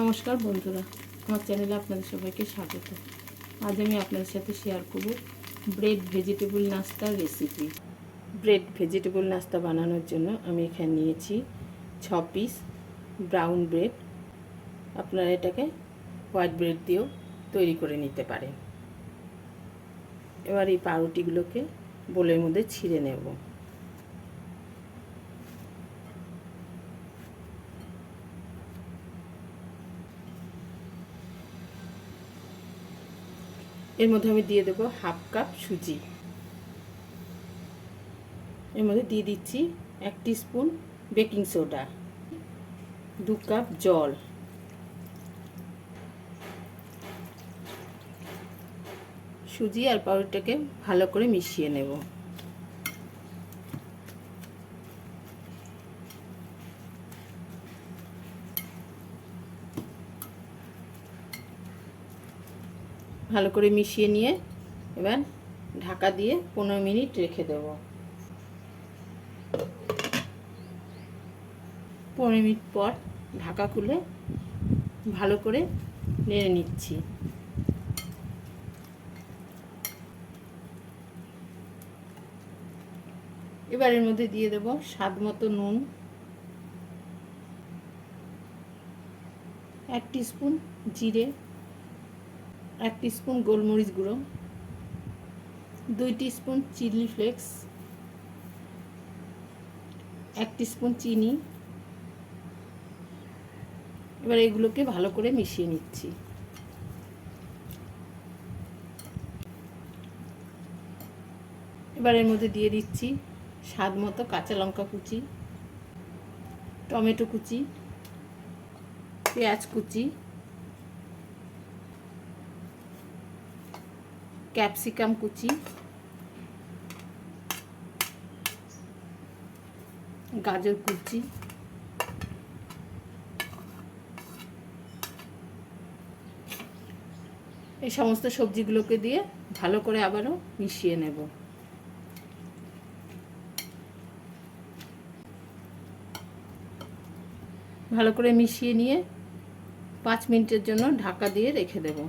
নমস্কার বন্ধুরা, আমার চ্যানেলে আপনাদের সবাইকে স্বাগত। আজ আমি আপনাদের সাথে শেয়ার করব ব্রেড ভেজিটেবল নাস্তার রেসিপি ব্রেড ভেজিটেবল নাস্তা বানানোর জন্য আমি এখানে নিয়েছি ছ পিস ব্রাউন ব্রেড আপনারা এটাকে হোয়াইট ব্রেড দিয়েও তৈরি করে নিতে পারেন। এবার এই পাউরুটিগুলোকে বোলের মধ্যে ছিঁড়ে নেব। এর মধ্যে আমি দিয়ে দেবো হাফ কাপ সুজি। এর মধ্যে দিয়ে দিচ্ছি এক স্পুন বেকিং সোডা, দু কাপ জল। সুজি আর পাউডারটাকে ভালো করে মিশিয়ে নেব। ভালো করে মিশিয়ে নিয়ে এবার ঢাকা দিয়ে পনেরো মিনিট রেখে দেব। পনেরো মিনিট পর ঢাকা খুলে ভালো করে নেড়ে নিচ্ছি। এবার এর মধ্যে দিয়ে দেব স্বাদ মতো নুন। এক স্পুন জিরে। এক স্পুন গোলমরিচ গুঁড়ো, দুই স্পুন চিলি ফ্লেক্স, এক স্পুন চিনি। এবার এগুলোকে ভালো করে মিশিয়ে নিচ্ছি। এবার এর মধ্যে দিয়ে দিচ্ছি স্বাদ মতো কাঁচা লঙ্কা কুচি, টমেটো কুচি, পেঁয়াজ কুচি ক্যাপসিকাম কুচি, গাজর কুচি, এই সমস্ত সবজিগুলোকে দিয়ে ভালো করে আবারও মিশিয়ে নেব। ভালো করে মিশিয়ে নিয়ে পাঁচ মিনিটের জন্য ঢাকা দিয়ে রেখে দেব।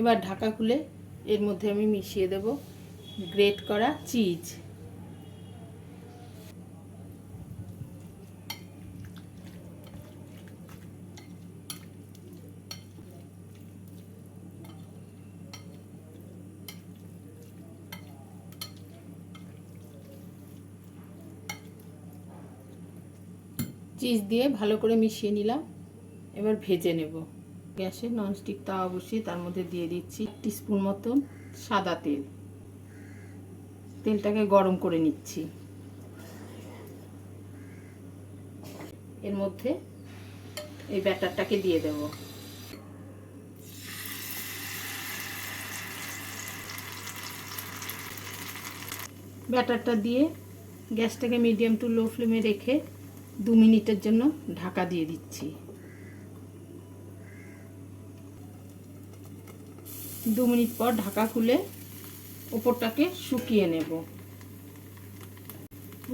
এবার ঢাকা খুলে এর মধ্যে আমি মিশিয়ে দেব গ্রেট করা চিজ। চিজ দিয়ে ভালো করে মিশিয়ে নিলাম, এবার ভেজে নেব। গ্যাসে ননস্টিক তাওয়া বসিয়ে তার মধ্যে দিয়ে দিচ্ছি স্পুন মতন সাদা তেল। তেলটাকে গরম করে নিচ্ছি। এর মধ্যে এই ব্যাটারটাকে দিয়ে দেব। ব্যাটারটা দিয়ে গ্যাসটাকে মিডিয়াম টু লো ফ্লেমে রেখে দু মিনিটের জন্য ঢাকা দিয়ে দিচ্ছি। দু মিনিট পর ঢাকা খুলে ওপরটাকে শুকিয়ে নেব।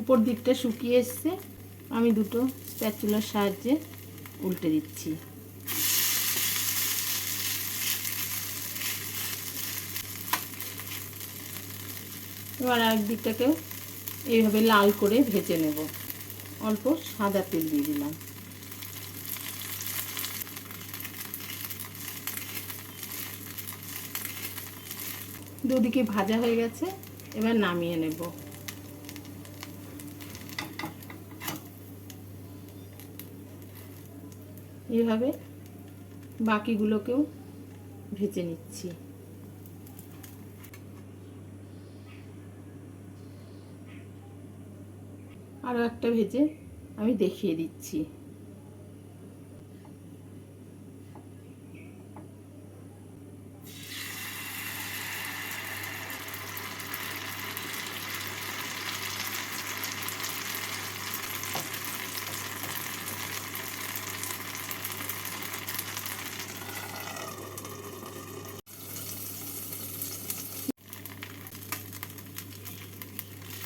উপর দিকটা শুকিয়ে এসছে। আমি দুটো স্প্যাচুলার সাহায্যে উল্টে দিচ্ছি। এবার আরেক দিকটাকেও এইভাবে লাল করে ভেজে নেব। অল্প সাদা তেল দিয়ে দিলাম। দুদিকে ভাজা হয়ে গেছে, এবার নামিয়ে নেব। এভাবে বাকিগুলোকেও ভেজে নিচ্ছি। আরও একটা ভেজে আমি দেখিয়ে দিচ্ছি।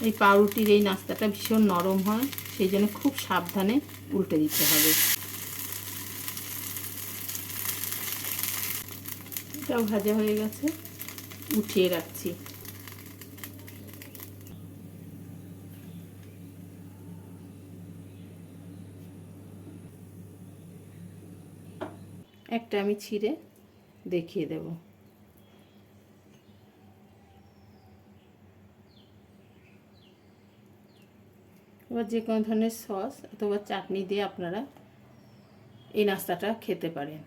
এই পাউরুটির এই নাস্তাটা ভীষণ নরম হয়, সেই জন্য খুব সাবধানে উল্টে দিতে হবে। এটাও ভাজা হয়ে গেছে, উঠিয়ে রাখছি। একটা আমি ছিঁড়ে দেখিয়ে দেব। এবার যে কোনো ধরনের সস অথবা চাটনি দিয়ে আপনারা এই নাস্তাটা খেতে পারেন।